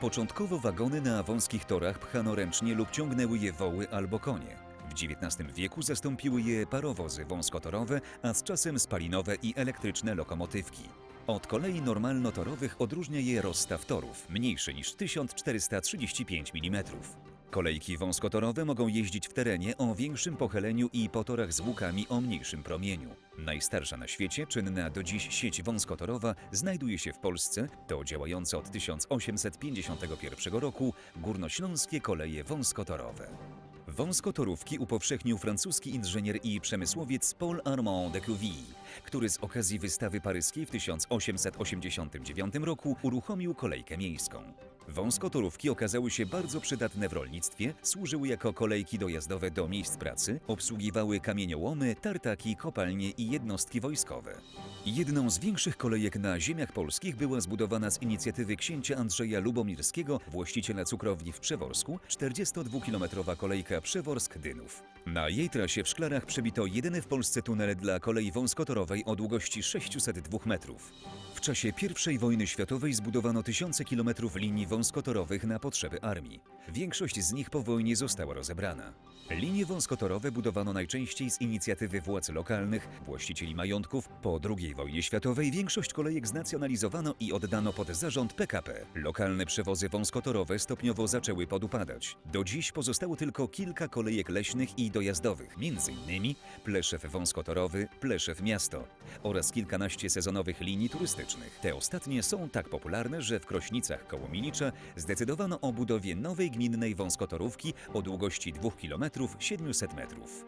Początkowo wagony na wąskich torach pchano ręcznie lub ciągnęły je woły albo konie. W XIX wieku zastąpiły je parowozy wąskotorowe, a z czasem spalinowe i elektryczne lokomotywki. Od kolei normalnotorowych odróżnia je rozstaw torów, mniejszy niż 1435 mm. Kolejki wąskotorowe mogą jeździć w terenie o większym pochyleniu i po torach z łukami o mniejszym promieniu. Najstarsza na świecie, czynna do dziś sieć wąskotorowa znajduje się w Polsce. To działające od 1851 roku Górnośląskie Koleje Wąskotorowe. Wąskotorówki upowszechnił francuski inżynier i przemysłowiec Paul Armand de Couville, który z okazji wystawy paryskiej w 1889 roku uruchomił kolejkę miejską. Wąskotorówki okazały się bardzo przydatne w rolnictwie, służyły jako kolejki dojazdowe do miejsc pracy, obsługiwały kamieniołomy, tartaki, kopalnie i jednostki wojskowe. Jedną z większych kolejek na ziemiach polskich była zbudowana z inicjatywy księcia Andrzeja Lubomirskiego, właściciela cukrowni w Przeworsku, 42-kilometrowa kolejka Przeworsk-Dynów. Na jej trasie w Szklarach przebito jedyny w Polsce tunel dla kolei wąskotorowej o długości 602 metrów. W czasie I wojny światowej zbudowano tysiące kilometrów linii wąskotorowych na potrzeby armii. Większość z nich po wojnie została rozebrana. Linie wąskotorowe budowano najczęściej z inicjatywy władz lokalnych, właścicieli majątków. Po II wojnie światowej większość kolejek znacjonalizowano i oddano pod zarząd PKP. Lokalne przewozy wąskotorowe stopniowo zaczęły podupadać. Do dziś pozostało tylko kilka kolejek leśnych i dojazdowych, m.in. Pleszew wąskotorowy, Pleszew Miasto oraz kilkanaście sezonowych linii turystycznych. Te ostatnie są tak popularne, że w Krośnicach koło Milicza zdecydowano o budowie nowej gminnej wąskotorówki o długości 2 km 700 metrów.